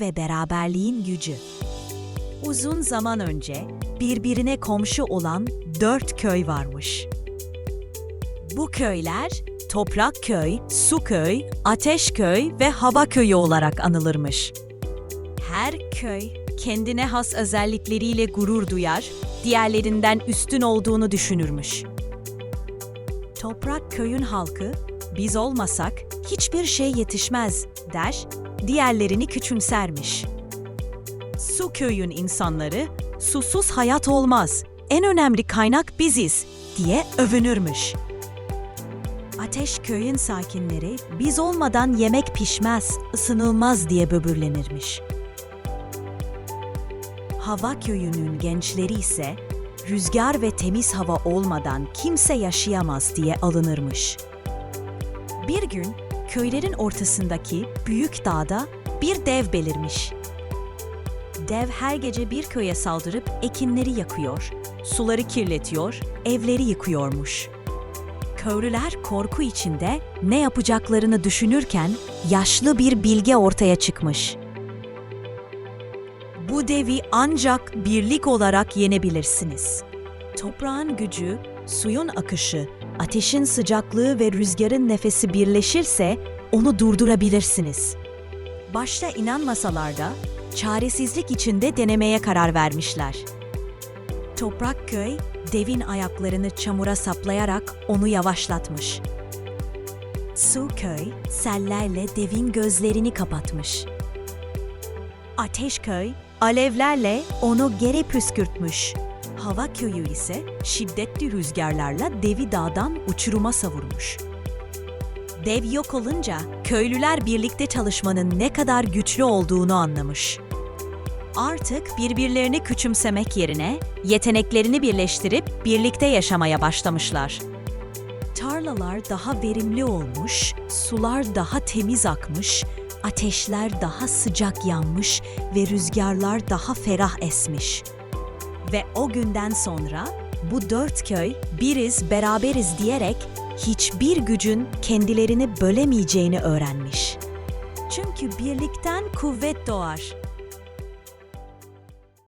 ve beraberliğin gücü. Uzun zaman önce birbirine komşu olan dört köy varmış. Bu köyler Toprak Köy, Su Köy, Ateş Köy ve Hava Köyü olarak anılırmış. Her köy kendine has özellikleriyle gurur duyar, diğerlerinden üstün olduğunu düşünürmüş. Toprak köyün halkı, biz olmasak hiçbir şey yetişmez der, diğerlerini küçümsermiş. Su köyün insanları, susuz hayat olmaz, en önemli kaynak biziz diye övünürmüş. Ateş köyün sakinleri, biz olmadan yemek pişmez, ısınılmaz diye böbürlenirmiş. Hava köyünün gençleri ise rüzgar ve temiz hava olmadan kimse yaşayamaz diye alınırmış. Bir gün köylerin ortasındaki büyük dağda bir dev belirmiş. Dev her gece bir köye saldırıp ekinleri yakıyor, suları kirletiyor, evleri yıkıyormuş. Köylüler korku içinde ne yapacaklarını düşünürken yaşlı bir bilge ortaya çıkmış. Bu devi ancak birlik olarak yenebilirsiniz. Toprağın gücü, suyun akışı, ateşin sıcaklığı ve rüzgarın nefesi birleşirse onu durdurabilirsiniz. Başta inanmasalar da çaresizlik içinde denemeye karar vermişler. Toprak köy devin ayaklarını çamura saplayarak onu yavaşlatmış. Su köy sellerle devin gözlerini kapatmış. Ateşköy alevlerle onu geri püskürtmüş. Hava köyü ise şiddetli rüzgarlarla devi dağdan uçuruma savurmuş. Dev yok olunca köylüler birlikte çalışmanın ne kadar güçlü olduğunu anlamış. Artık birbirlerini küçümsemek yerine yeteneklerini birleştirip birlikte yaşamaya başlamışlar. Tarlalar daha verimli olmuş, sular daha temiz akmış, ateşler daha sıcak yanmış ve rüzgarlar daha ferah esmiş. Ve o günden sonra bu dört köy biriz beraberiz diyerek hiçbir gücün kendilerini bölemeyeceğini öğrenmiş. Çünkü birlikten kuvvet doğar.